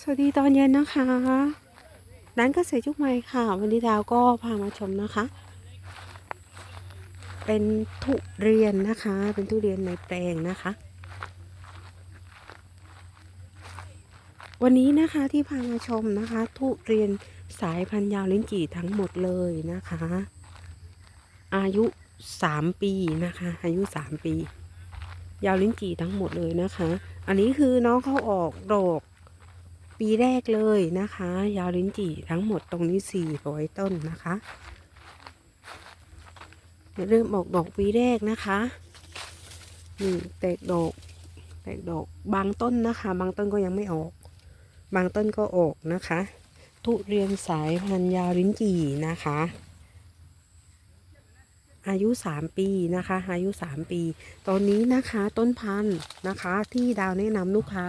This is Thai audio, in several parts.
สวัสดีตอนเย็นนะคะร้านเกษตรยุคใหม่ค่ะ วันนี้ดาวก็พามาชมนะคะ เป็นทุเรียนนะคะ เป็นทุเรียนในแปลงนะคะ วันนี้นะคะที่พามาชมนะคะ ทุเรียนสายพันธุ์ยาวลิ้นจี่ทั้งหมดเลยนะคะ อายุ3ปีนะคะ อายุ3ปี ยาวลิ้นจี่ทั้งหมดเลยนะคะ อันนี้คือน้องเขาออกดอก ปีแรกเลยนะคะ ยาวลิ้นจี่ทั้งหมดตรงนี้สี่ร้อยต้นนะคะเริ่มออกดอกปีแรกนะคะนี่แตกดอกแตกดอกบางต้นนะคะ บางต้นก็ยังไม่ออก บางต้นก็ออกนะคะ ทุเรียนสายพันยาวลิ้นจี่นะคะ อายุ 3 ปีนะคะ อายุ 3 ปี ตอนนี้นะคะต้นพันธุ์นะคะที่ดาวแนะนำลูกค้า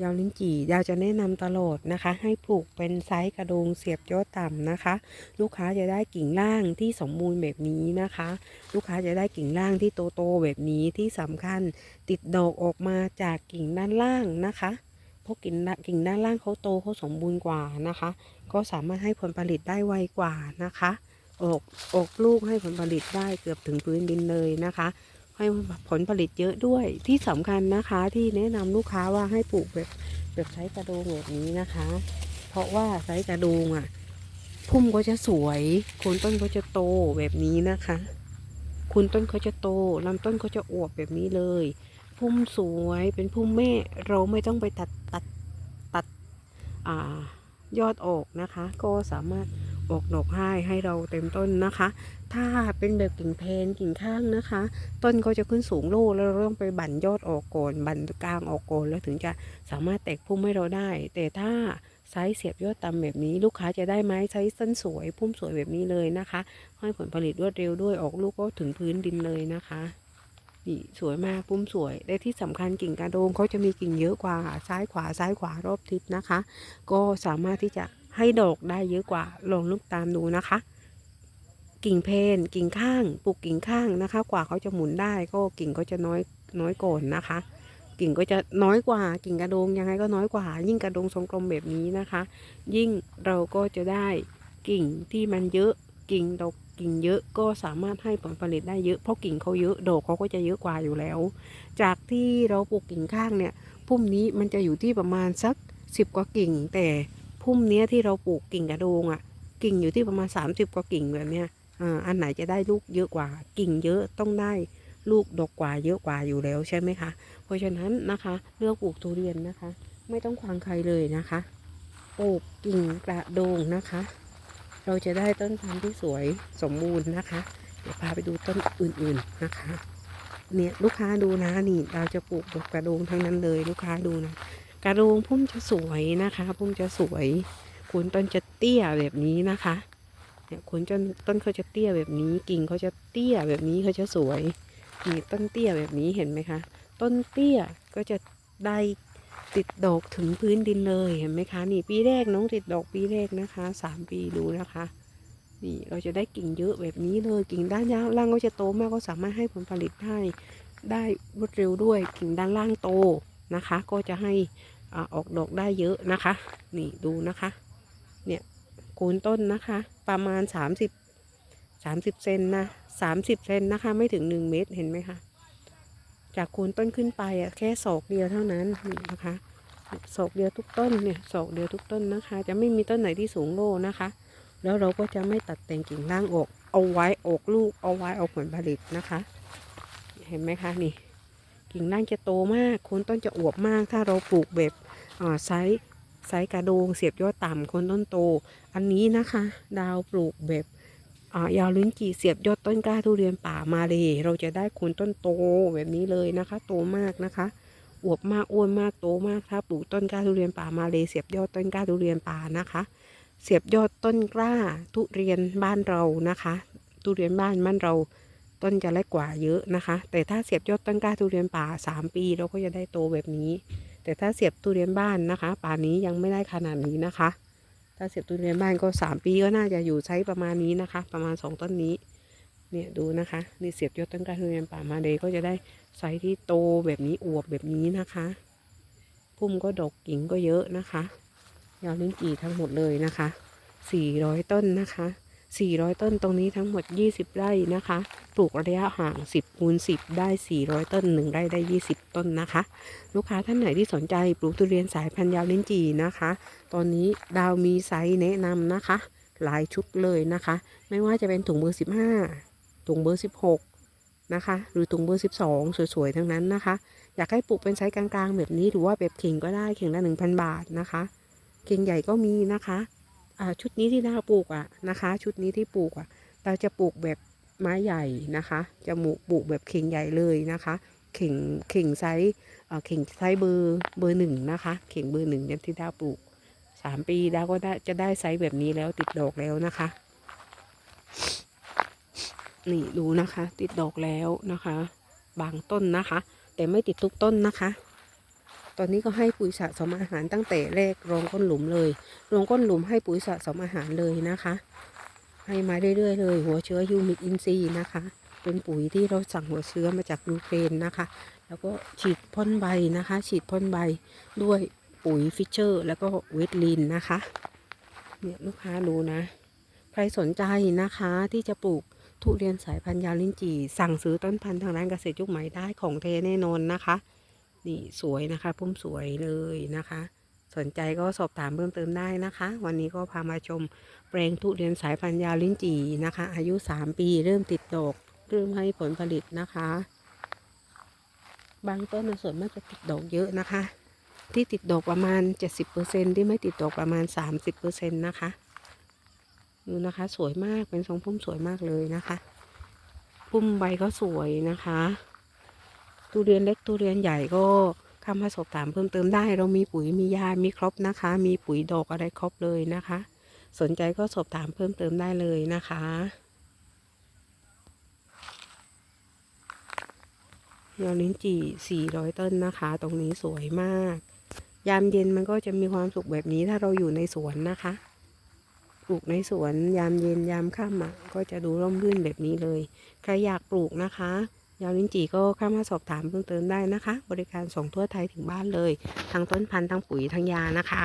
ยาวลิ้นจี่ดาวจะแนะนำตลอดนะคะ ให้ปลูกเป็นไซส์กระโดงเสียบยอดต่ำนะคะ ลูกค้าจะได้กิ่งล่างที่สมบูรณ์แบบนี้นะคะ ลูกค้าจะได้กิ่งล่างที่โตๆแบบนี้ที่สำคัญติดดอกออกมาจากกิ่งด้านล่างนะคะเพราะกิ่งกิ่งด้านล่างเขาโตเขาสมบูรณ์กว่านะคะ ก็สามารถให้ผลผลิตได้ไวกว่านะคะออกออกลูกให้ผลผลิตได้เกือบถึงพื้นดินเลยนะคะ ให้ผลผลิตเยอะด้วยที่สำคัญนะคะ ที่แนะนำลูกค้าว่าให้ปลูกแบบแบบไซส์กระโดงแบบนี้นะคะ เพราะว่าไซส์กระโดงอะพุ่มก็จะสวยโคนต้นก็จะโตแบบนี้นะคะโคนต้นเขาจะโตลำต้นเขาจะอวบแบบนี้เลย พุ่มสวยเป็นพุ่มแม่เราไม่ต้องไปตัดตัดตัดอยอดออกนะคะ ก็สามารถ ออกดอกให้ให้เราเต็มต้นนะคะ ถ้าเป็นแบบกิ่งเพนกิ่งข้างนะคะ ต้นก็จะขึ้นสูงโลแล้วเราต้องไปบั่นยอดออกก่อนบั่นกลางออกก่อนแล้วถึงจะสามารถแตกพุ่มให้เราได้ แต่ถ้าไซส์เสียบยอดต่ำแบบนี้ลูกค้าจะได้ไม้ไซส์สั้นสวยพุ่มสวยแบบนี้เลยนะคะ ให้ผลผลิตรวดเร็วด้วยออกลูกก็ถึงพื้นดินเลยนะคะนี่สวยมากพุ่มสวยและที่สำคัญกิ่งกระโดงเขาจะมีกิ่งเยอะกว่าซ้ายขวาซ้ายขวารอบทิศนะคะ ก็สามารถที่จะ ให้ดอกได้เยอะกว่า ลองลูกตามดูนะคะ กิ่งเพนกิ่งข้างปลูกกิ่งข้างนะคะ กว่าเขาจะหมุนได้ก็กิ่งก็จะน้อยน้อยก่อนนะคะ กิ่งก็จะน้อยกว่า กิ่งกระโดงยังไงก็น้อยกว่า ยิ่งกระโดงทรงกลมแบบนี้นะคะ ยิ่งเราก็จะได้กิ่งที่มันเยอะกิ่งดอกกิ่งเยอะก็สามารถให้ผลผลิตได้เยอะเพราะกิ่งเขาเยอะดอกเขาก็จะเยอะกว่าอยู่แล้ว จากที่เราปลูกกิ่งข้างเนี่ยพุ่มนี้มันจะอยู่ที่ประมาณสักสิบกว่ากิ่งแต่ พุ่มเนี้ยที่เราปลูกกิ่งกระโดงอะ่ะ กิ่งอยู่ที่ประมาณ 30 กว่ากิ่งแบบเนี้ยอ่าอันไหนจะได้ลูกเยอะกว่า กิ่งเยอะต้องได้ลูกดกกว่าเยอะกว่าอยู่แล้วใช่ไหมคะ เพราะฉะนั้นนะคะเลือกปลูกทุเรียนนะคะ ไม่ต้องควางใครเลยนะคะปลูกกิ่งกระโดงนะคะ เราจะได้ต้นพันธุ์ที่สวยสมบูรณ์นะคะ เดี๋ยวพาไปดูต้นอื่นๆนะคะ เนี่ยลูกค้าดูนะนี่เราจะปลูกดอกกระโดงทั้งนั้นเลยลูกค้าดูนะ กระโดงพุ่มจะสวยนะคะ พุ่มจะสวยคุณต้นจะเตี้ยแบบนี้นะคะเนี่ยขนจนต้นเขาจะเตี้ยแบบนี้ กิ่งเขาจะเตี้ยแบบนี้เขาจะสวยนี่ต้นเตี้ยแบบนี้เห็นไหมคะ ต้นเตี้ยก็จะได้ติดดอกถึงพื้นดินเลยเห็นไหมคะ นี่ปีแรกน้องติดดอกปีแรกนะคะสามปีดูนะคะ นี่เราจะได้กิ่งเยอะแบบนี้เลยกิ่งด้านยาวล่างก็จะโตมากก็สามารถให้ผลผลิตได้ได้รวดเร็วด้วยกิ่งด้านล่างโตนะคะ ก็จะให้ อออกดอกได้เยอะนะคะ นี่ดูนะคะ เนี่ยโคนต้นนะคะ ประมาณ 30 30เซนนะ30เซนนะคะ ไม่ถึง 1 เมตรเห็นไหมคะจากโคนต้นขึ้นไปอะแค่ศอกเดียวเท่านั้นนี่นะคะศอกเดียวทุกต้นเนี่ยศอกเดียวทุกต้นนะคะ จะไม่มีต้นไหนที่สูงโลนะคะ แล้วเราก็จะไม่ตัดแต่งกิ่งล่างออก เอาไว้ออกลูกเอาไว้เอาผลผลิตนะคะ เห็นไหมคะนี่ กิ่งล่างจะโตมากโคนต้นจะอวบมาก ถ้าเราปลูกแบบไซส์ไซส์กระโดง เสียบยอดต่ำโคนต้นโต อันนี้นะคะ ดาวปลูกแบบยาวลิ้นจี่เสียบยอดต้นกล้าทุเรียนป่ามาเลยเราจะได้โคนต้นโตแบบนี้เลยนะคะ โตมากนะคะอวบมากอ้วนมากโตมากถ้าปลูกต้นกล้าทุเรียนป่ามาเลยเสียบยอดต้นกล้าทุเรียนป่านะคะ เสียบยอดต้นกล้าทุเรียนบ้านเรานะคะ ทุเรียนบ้านบ้านเรา ต้นจะเล็กกว่าเยอะนะคะ แต่ถ้าเสียบยอดต้นกล้าทุเรียนป่าสามปีเราก็จะได้โตแบบนี้ แต่ถ้าเสียบทุเรียนบ้านนะคะ ป่านี้ยังไม่ได้ขนาดนี้นะคะ ถ้าเสียบทุเรียนบ้านก็สามปีก็น่าจะอยู่ใช้ประมาณนี้นะคะ ประมาณสองต้นนี้เนี่ยดูนะคะนี่เสียบยอดต้นกล้าทุเรียนป่ามาเลยก็จะได้ไซส์ที่โตแบบนี้อวบแบบนี้นะคะพุ่มก็ดกกิ่งก็เยอะนะคะยาวลิ้นจี่ทั้งหมดเลยนะคะ400 ต้นนะคะ 400 ต้นตรงนี้ทั้งหมด 20 ไร่นะคะ ปลูกระยะห่าง 10คูณ10 ได้ 400 ต้น 1 ไร่ได้ 20 ต้นนะคะ ลูกค้าท่านไหนที่สนใจปลูกทุเรียนสายพันธุ์ยาวลิ้นจีนะคะ ตอนนี้ดาวมีไซส์แนะนำนะคะ หลายชุดเลยนะคะ ไม่ว่าจะเป็นถุงเบอร์ 15 ถุงเบอร์ 16 นะคะ หรือถุงเบอร์ 12 สวยๆ ทั้งนั้นนะคะ อยากให้ปลูกเป็นไซส์กลางๆ แบบนี้หรือว่าแบบเข่งก็ได้เข่งละ1,000 บาทนะคะ เข่งใหญ่ก็มีนะคะ ชุดนี้ที่ดาวปลูกอะนะคะ ชุดนี้ที่ปลูกอะเราจะปลูกแบบไม้ใหญ่นะคะจะหมูปลูกแบบเข่งใหญ่เลยนะคะ เข่งเข่งไซส์เข่งไซส์เบอร์เบอร์หนึ่งนะคะ เข่งเบอร์หนึ่งเนี่ยที่ดาวปลูกสามปีดาวก็ได้จะได้ไซส์แบบนี้แล้วติดดอกแล้วนะคะ นี่ดูนะคะ ติดดอกแล้วนะคะ บางต้นนะคะ แต่ไม่ติดทุกต้นนะคะ ตอนนี้ก็ให้ปุ๋ยสะสมอาหารตั้งแต่แรกรองก้นหลุมเลยรองก้นหลุมให้ปุ๋ยสะสมอาหารเลยนะคะ ให้มาเรื่อยๆเลย หัวเชื้อยูมิกอินซีนะคะ เป็นปุ๋ยที่เราสั่งหัวเชื้อมาจากยูเครนนะคะ แล้วก็ฉีดพ่นใบนะคะ ฉีดพ่นใบด้วยปุ๋ยฟิชเชอร์ แล้วก็เวทลินนะคะเนี่ยลูกค้าดูนะ ใครสนใจนะคะที่จะปลูกทุเรียนสายพันธุ์ยาลิ้นจี่ สั่งซื้อต้นพันธุ์ทางร้านเกษตรยุคใหม่ได้ของเทแน่นอนนะคะ นี่สวยนะคะ พุ่มสวยเลยนะคะ สนใจก็สอบถามเพิ่มเติมได้นะคะ วันนี้ก็พามาชมแปลงทุเรียนสายพันธุ์ยาวลิ้นจี่นะคะ อายุ 3 ปีเริ่มติดดอกเริ่มให้ผลผลิตนะคะ บางต้นส่วนมากจะติดดอกเยอะนะคะ ที่ติดดอกประมาณ 70%ที่ไม่ติดดอกประมาณ 30%นะคะดูนะคะสวยมากเป็นทรงพุ่มสวยมากเลยนะคะ พุ่มใบก็สวยนะคะ ทุเรียนเล็กทุเรียนใหญ่ก็เข้ามาสอบถามเพิ่มเติมได้ เรามีปุ๋ยมียา มีครบนะคะ มีปุ๋ยดอกอะไรครบเลยนะคะ สนใจก็สอบถามเพิ่มเติมได้เลยนะคะยอลิ้นจี่ 400 ต้นนะคะ ตรงนี้สวยมาก ยามเย็นมันก็จะมีความสุขแบบนี้ถ้าเราอยู่ในสวนนะคะปลูกในสวนยามเย็นยามค่ำอะก็จะดูร่มรื่นแบบนี้เลย ใครอยากปลูกนะคะ ยาวลิ้นจี่ก็เข้ามาสอบถามเพิ่มเติมได้นะคะ บริการส่งทั่วไทยถึงบ้านเลย ทั้งต้นพันธุ์ทั้งปุ๋ยทั้งยานะคะ